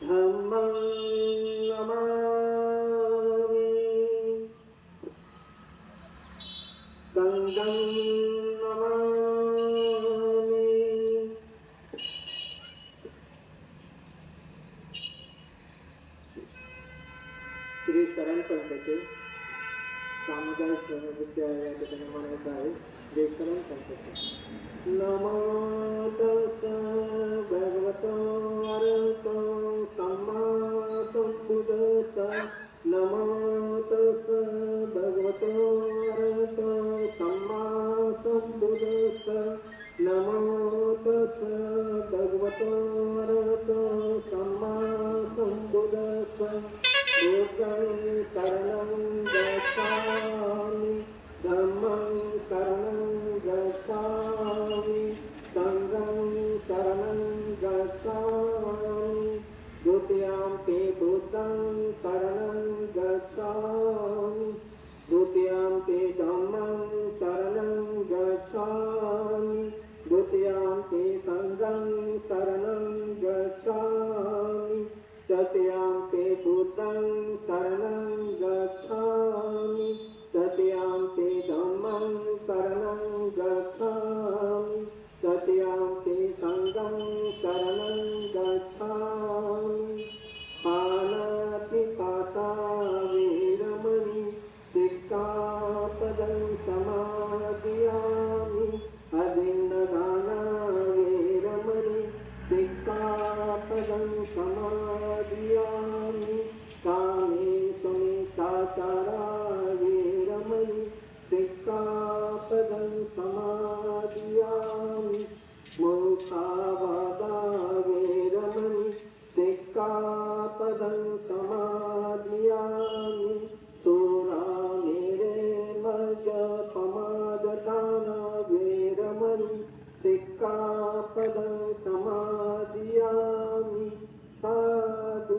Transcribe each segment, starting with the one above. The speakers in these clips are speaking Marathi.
श्री शरण संस्थेचे सामुदायिक जनविद्यालयाचे निर्माण होत आहे जे शरण संस्थेचे नमः नमो तस भगवतो अरहतो सम्मा संबुद्धस्स नमो तस भगवतो संबुद्धस्स बुद्धं शरणं गच्छामि तं शरणं गच्छामि। तत्यां ते धम्मं शरणं गच्छामि। तयामि ते सङ्गं शरणं गच्छामि। पानाति वीरमणि वीरमयि समा समादयामि सूरा मेरे मज पमाददाना वीरमणि सिक्कापदं समादयामि साधु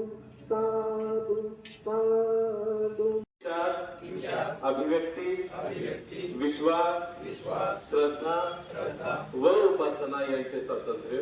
साधु साधु। अभिव्यक्ती विश्वास श्रद्धा व उपासना यांचे स्वातंत्र्य।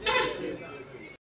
Yes.